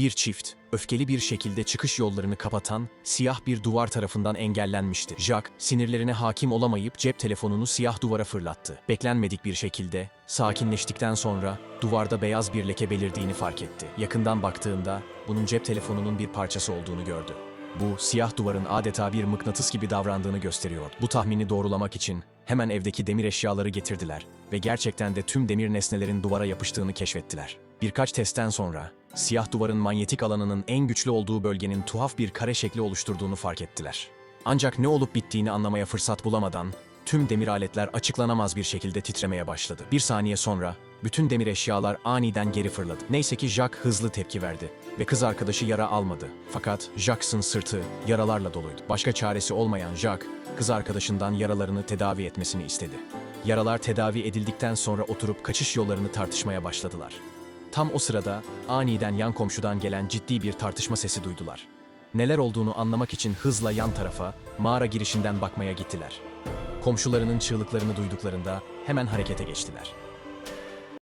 Bir çift, öfkeli bir şekilde çıkış yollarını kapatan, siyah bir duvar tarafından engellenmişti. Jack, sinirlerine hakim olamayıp cep telefonunu siyah duvara fırlattı. Beklenmedik bir şekilde, sakinleştikten sonra duvarda beyaz bir leke belirdiğini fark etti. Yakından baktığında, bunun cep telefonunun bir parçası olduğunu gördü. Bu, siyah duvarın adeta bir mıknatıs gibi davrandığını gösteriyor. Bu tahmini doğrulamak için hemen evdeki demir eşyaları getirdiler ve gerçekten de tüm demir nesnelerin duvara yapıştığını keşfettiler. Birkaç testten sonra, siyah duvarın manyetik alanının en güçlü olduğu bölgenin tuhaf bir kare şekli oluşturduğunu fark ettiler. Ancak ne olup bittiğini anlamaya fırsat bulamadan, tüm demir aletler açıklanamaz bir şekilde titremeye başladı. Bir saniye sonra, bütün demir eşyalar aniden geri fırladı. Neyse ki Jack hızlı tepki verdi ve kız arkadaşı yara almadı. Fakat Jack'sın sırtı yaralarla doluydu. Başka çaresi olmayan Jack, kız arkadaşından yaralarını tedavi etmesini istedi. Yaralar tedavi edildikten sonra oturup kaçış yollarını tartışmaya başladılar. Tam o sırada aniden yan komşudan gelen ciddi bir tartışma sesi duydular. Neler olduğunu anlamak için hızla yan tarafa, mağara girişinden bakmaya gittiler. Komşularının çığlıklarını duyduklarında hemen harekete geçtiler.